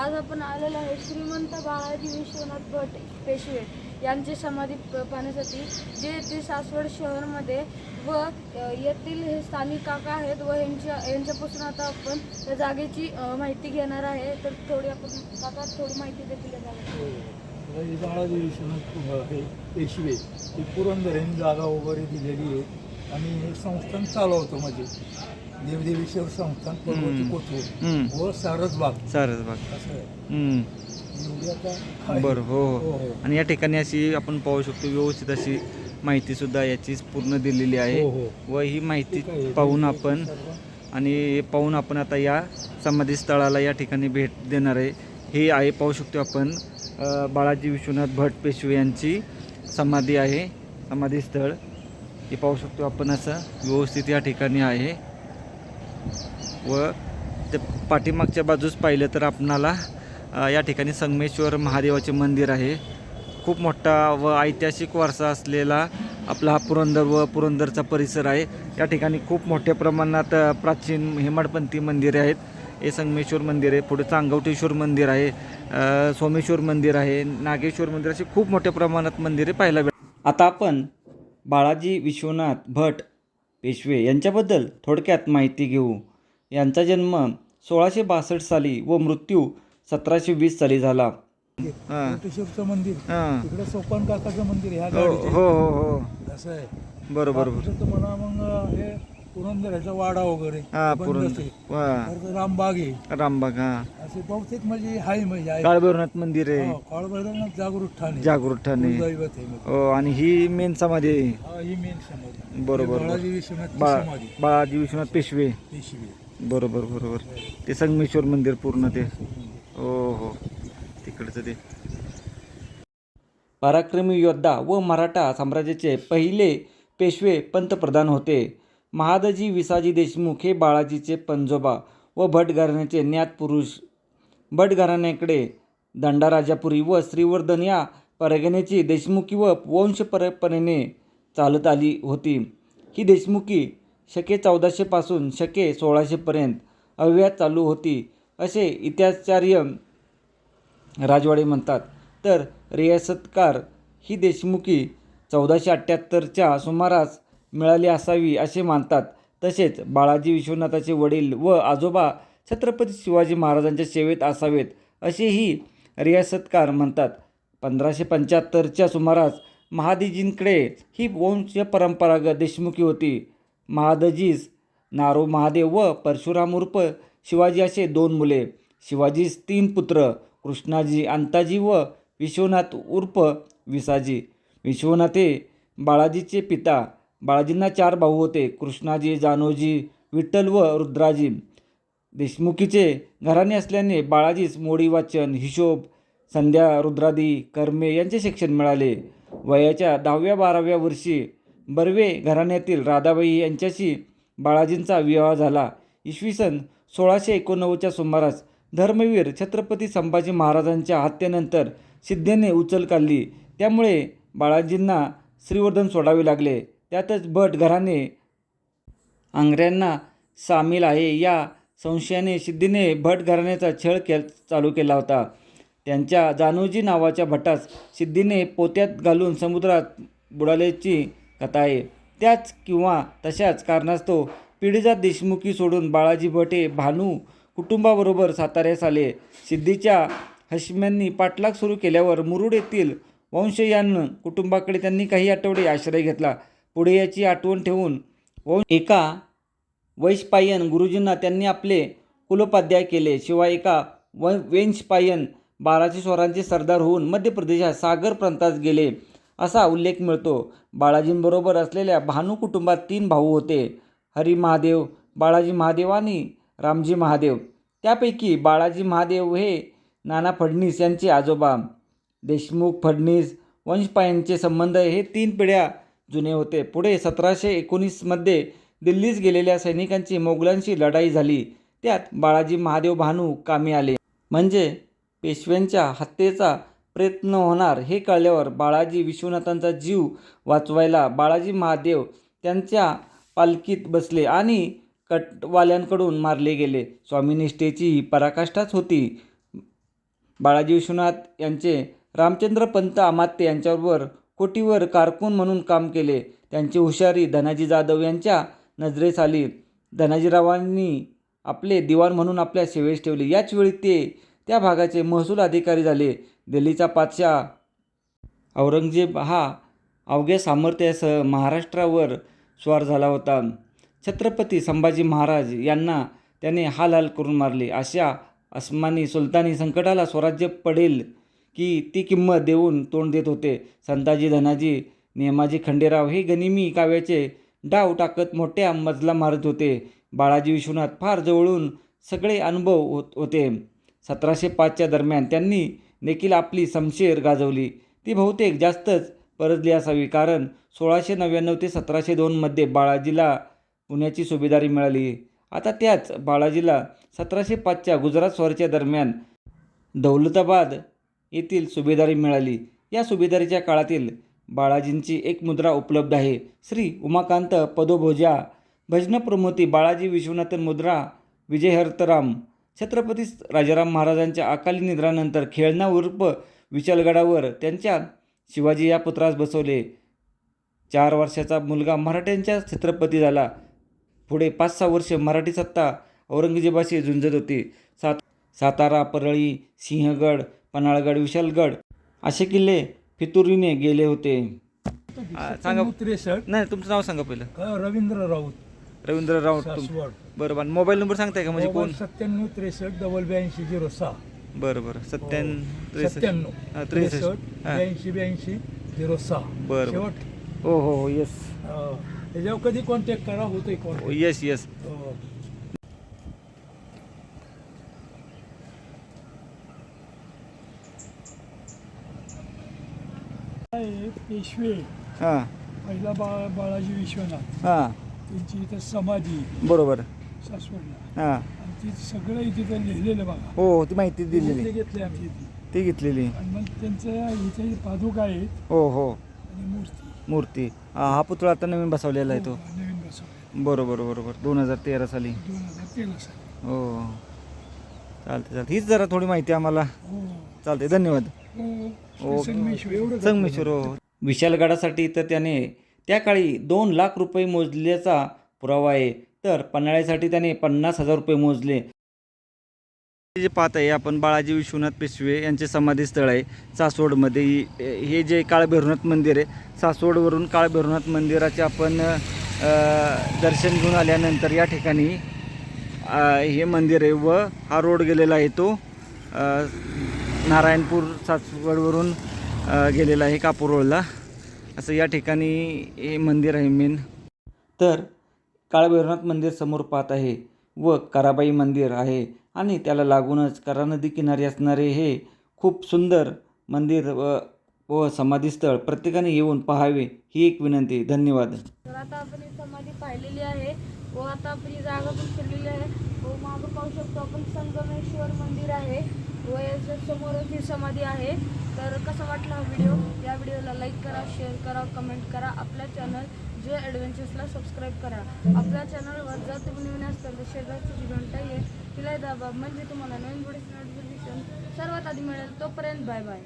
आज आपण आलेलो आहे श्रीमंत बाळाजी विश्वनाथ भट पेशवे यांची समाधी पाहण्यासाठी जे ते सासवड शहरमध्ये व येथील हे स्थानिक काका आहेत व यांच्या यांच्यापासून आता आपण त्या जागेची माहिती घेणार आहे. तर थोडी आपण काका थोडी माहिती देतील हो. बाळाजी विश्वनाथ हे पेशवे. ही पुरंदर यांनी जागा वगैरे दिलेली आहे. आणि हे संस्थान चालवतो म्हणजे देवदेवीश्वर संस्थान पर्वती कोथरूड. व सारसबाग चालेल बघ असं आहे हम्म. एवढी आता आहे. बरं हो हो, हो हो. आणि या ठिकाणी अशी आपण पाहू शकतो व्यवस्थित अशी माहिती सुद्धा याची पूर्ण दिलेली आहे हो, हो. व ही माहिती ठीक आहे. पाहून आपण सर्व. आणि हे पाहून आपण आता या समाधी स्थळाला या ठिकाणी भेट देणार आहे हे आहे पाहू शकतो आपण अ, बाळाजी विश्वनाथ भट पेशवे यांची समाधी आहे समाधी स्थळ हे पाहू शकतो आपण असं. व्यवस्थित या ठिकाणी आहे. व ते पाठीमागच्या बाजूस पाहिलं तर आपणाला या ठिकाणी संगमेश्वर महादेवाचे मंदिर आहे. खूप मोठा व ऐतिहासिक वारसा असलेला आपला हा पुरंदर व पुरंदरचा परिसर आहे. या ठिकाणी खूप मोठ्या प्रमाणात प्राचीन हेमाडपंथी मंदिरे आहेत. हे संगमेश्वर मंदिर आहे. पुढे चांगवटेश्वर मंदिर आहे. सोमेश्वर मंदिर आहे. नागेश्वर मंदिर असे खूप मोठ्या प्रमाणात मंदिरे पाहायला भेट आता आपण बाळाजी विश्वनाथ भट पेशवे यांच्याबद्दल थोडक्यात माहिती घेऊ. यांचा जन्म सोळाशे बासष्ट साली व मृत्यू सतराशे वीस साली झाला. हां. मंदिर. तिकडे सोपान काकाचं मंदिर ह्या हो गाडीचे हो हो. हो असं आहे. बरोबर बाकीचं तुम्हाला मग हे पुरंदर ह्याचा वाडा वगैरे हां. हां परत रामबाग आहे. रामबाग हां. असे बहुतेक म्हणजे हाय म्हणजे आहे. काळभैरवनाथ मंदिर आहे. हो, काळभैरवनाथ जागृत ठाणे जागृत ठाणे आहे. मग. हो आणि ही मेन समाधी आहे. हा, ही मेन समाधी बरोबर, हे बाळाजी विश्वनाथ बा समाधी. बाळाजी विश्वनाथ पेशवे. पेशवी. बरोबर बरोबर. ते संगमेश्वर मंदिर पूर्ण ते. हो हो. तिकडचं ते. पराक्रमी योद्धा व मराठा साम्राज्याचे पहिले पेशवे पंतप्रधान होते. महादजी विसाजी देशमुख हे बाळाजीचे पंजोबा व भट घराण्याचे ज्ञात पुरुष. भट घराण्याकडे दंडाराजापुरी व श्रीवर्धन या परगण्याची देशमुखी व वंशपरंपरेने चालत आली होती. ही देशमुखी शके चौदाशेपासून शके सोळाशेपर्यंत अव्यात चालू होती असे इतिहासचार्य राजवाडे म्हणतात. तर रियासतकार ही देशमुखी चौदाशे अठ्ठ्याहत्तरच्या सुमारास मिळाली असावी असे मानतात. तसेच बाळाजी विश्वनाथाचे वडील व आजोबा छत्रपती शिवाजी महाराजांच्या सेवेत असावेत असेही रियासतकार म्हणतात. पंधराशे पंच्याहत्तरच्या सुमारास महादजींकडे ही वंश परंपरागत देशमुखी होती. महादजीस नारो महादेव व परशुराम उर्फ शिवाजी असे दोन मुले शिवाजीस तीन पुत्र कृष्णाजी अंताजी व विश्वनाथ उर्फ विसाजी. विश्वनाथ हे बाळाजीचे पिता बाळाजींना चार भाऊ होते कृष्णाजी जानोजी विठ्ठल व रुद्राजी. देशमुखीचे घराणे असल्याने बाळाजीस मोडी वाचन हिशोब संध्या रुद्रादी कर्मे यांचे शिक्षण मिळाले. वयाच्या दहाव्या बाराव्या वर्षी बर्वे घराण्यातील राधाबाई यांच्याशी बाळाजींचा विवाह झाला. इसवी सन सोळाशे एकोणनव्वदच्या सुमारास धर्मवीर छत्रपती संभाजी महाराजांच्या हत्येनंतर सिद्धेने उचल काढली. त्यामुळे बाळाजींना श्रीवर्धन सोडावे लागले. त्यातच भट घराणे आंग्र्यांना सामील आहे. या संशयाने सिद्धीने भट घराण्याचा छळ के चालू केला होता. त्यांच्या जानोजी नावाच्या भटास सिद्धीने पोत्यात घालून समुद्रात बुडाल्याची कथा आहे. त्याच किंवा तशाच कारणास्तव पिढीजात देशमुखी सोडून बाळाजी भट हे भानू कुटुंबाबरोबर साताऱ्यास आले. सिद्धीच्या हश्म्यांनी पाठलाग सुरू केल्यावर मुरुड येथील वंशयान कुटुंबाकडे त्यांनी काही आठवडे आश्रय घेतला. पुढे याची आठवण ठेवून व एका वैशपायन गुरुजींना त्यांनी आपले कुलोपाध्याय केले. शिवाय एका व वेंशपायन बाराशे स्वरांचे सरदार होऊन मध्य प्रदेशात सागर प्रांतात गेले असा उल्लेख मिळतो. बाळाजींबरोबर असलेल्या भानू कुटुंबात तीन भाऊ होते. हरी महादेव बाळाजी महादेव आणि रामजी महादेव. त्यापैकी बाळाजी महादेव हे नाना फडणीस यांचे आजोबा. देशमुख फडणीस वंशपायांचे संबंध हे तीन पिढ्या जुने होते. पुढे सतराशे एकोणीसमध्ये दिल्लीस गेलेल्या सैनिकांची मोगलांशी लढाई झाली. त्यात बाळाजी महादेव भानू कामी आले. म्हणजे पेशव्यांच्या हत्येचा प्रयत्न होणार हे कळल्यावर बाळाजी विश्वनाथांचा जीव वाचवायला बाळाजी महादेव त्यांच्या पालखीत बसले आणि कटवाल्यांकडून मारले गेले. स्वामीनिष्ठेची ही पराकाष्ठाच होती. बाळाजी विश्वनाथ यांचे रामचंद्र पंत अमात्य यांच्याबरोबर कोटीवर कारकून म्हणून काम केले. त्यांची हुशारी धनाजी जाधव यांच्या नजरेस आली. धनाजीरावांनी आपले दिवाण म्हणून आपल्या सेवेस ठेवले. याच वेळी ते त्या भागाचे महसूल अधिकारी झाले. दिल्लीचा पातशाह औरंगजेब हा अवघ्या सामर्थ्यासह महाराष्ट्रावर स्वार झाला होता. छत्रपती संभाजी महाराज यांना त्याने हाल हाल करून मारले. अशा अस्मानी सुलतानी संकटाला स्वराज्य पडेल की ती किंमत देऊन तोंड देत होते. संताजी धनाजी नेमाजी खंडेराव हे गनिमी काव्याचे डाव टाकत मोठ्या मजला मारत होते. बाळाजी विश्वनाथ फार जवळून सगळे अनुभव होत होते. सतराशे पाचच्या दरम्यान त्यांनी देखील आपली समशेर गाजवली. ती बहुतेक जास्तच परजली असावी कारण सोळाशे नव्याण्णव ते सतराशे दोनमध्ये बाळाजीला पुण्याची सुभेदारी मिळाली. आता त्याच बाळाजीला सतराशे पाचच्या गुजरात स्वारच्या दरम्यान दौलताबाद येथील सुभेदारी मिळाली. या सुभेदारीच्या काळातील बाळाजींची एक मुद्रा उपलब्ध आहे. श्री उमाकांत पदोभोजा भजनप्रमोती बाळाजी विश्वनाथन मुद्रा विजयहर्तराम छत्रपती राजाराम महाराजांच्या अकाली निद्रानंतर खेळणा उर्फ विशालगडावर त्यांच्या शिवाजी या पुत्रास बसवले. चार वर्षाचा मुलगा मराठ्यांच्या छत्रपती झाला. पुढे पाच सहा वर्ष मराठी सत्ता औरंगजेबाशी झुंजत होती. सात सातारा परळी सिंहगड पन्हाळगड विशालगड असे किल्ले फितुरीने गेले होते. सांगा. नाही तुमचं नाव सांगा पहिलं. रवींद्र राऊत. रवींद्र राऊत तुम सासवड. बरं बरं. मोबाईल नंबर सांगताय का? म्हणजे कोण? सत्त्याण्णव त्रेसष्ट डबल ब्याऐंशी झिरो सहा. बरं बरं. सत्त्याण्णव त्रेसष्ट. सत्त्याण्णव हा, त्रेसष्ट. हां. ब्याऐंशी ब्याऐंशी झिरो सहा. बरं. शेवट. हो हो हो. येस अ, त्याच्यावर कधी कॉन्टॅक्ट करा होतोय कॉन्टॅक्ट येस येस पेशवे हां. पहिला बा बाळाजी विश्वनाथ. हां. त्यांची इथं समाधी. बरोबर. सासवडला. हां. आणि ती सगळं तिथं लिहिलेलं बघा. हो ती माहिती दिलेली. घेतले आम्ही इथे. ती घेतलेली. आणि मग त्यांचं इथे पादुका आहेत. हो हो. आणि मूर्ती. मूर्ती. हा हा पुतळा आता नवीन बसवलेला आहे तो. हो, नवीन बसवले बरोबर बरोबर. दोन हजार तेरा साली. दोन हजार तेरा साली. हो. चालते चालते हीच जरा थोडी माहिती आम्हाला. हो. चालते धन्यवाद. हो. ओके. संगमेश्वर हो. विशालगडासाठी तर त्याने त्या काळी दोन लाख रुपये मोजल्याचा पुरावा आहे. तर पन्हाळ्यासाठी त्याने पन्नास हजार रुपये मोजले. जे पाहत आहे आपण बाळाजी विश्वनाथ पेशवे यांचे समाधी स्थळ आहे सासवडमध्ये. ही- हे जे काळभैरवनाथ मंदिर आहे सासवडवरून काळभैरवनाथ मंदिराचे आपण दर्शन घेऊन आल्यानंतर या ठिकाणी हे मंदिर आहे व हा रोड गेलेला आहे तो. नारायणपूर सासवडवरून गेलेला आहे कापूर रोडला. असं या ठिकाणी हे मंदिर आहे मेन तर काळभैरवनाथ मंदिर समोर पाहत आहे व कराबाई मंदिर आहे आणि त्याला लागूनच करा नदी किनारी असणारे हे खूप सुंदर मंदिर व व समाधीस्थळ प्रत्येकाने येऊन पाहावे ही एक विनंती. धन्यवाद. तर आता आपण ही समाधी पाहिलेली आहे व आता आपण ही जागा पण फिरलेली आहे. व मागं पाहू शकतो आपण संगमेश्वर मंदिर आहे. व याच्या समोरच ही समाधी आहे. तर कसा वाटला हा व्हिडिओ या व्हिडिओला लाईक करा शेअर करा कमेंट करा. आपल्या चॅनल जे ॲडव्हेंचर्सला सबस्क्राईब करा. आपल्या चॅनलवर जर तुम्ही नवीन असताल तर शेजारची जी घंटा आहे तिला दाबा. म्हणजे तुम्हाला नवीन व्हिडिओ नोटिफिकेशन सर्वात आधी मिळेल. तोपर्यंत बाय बाय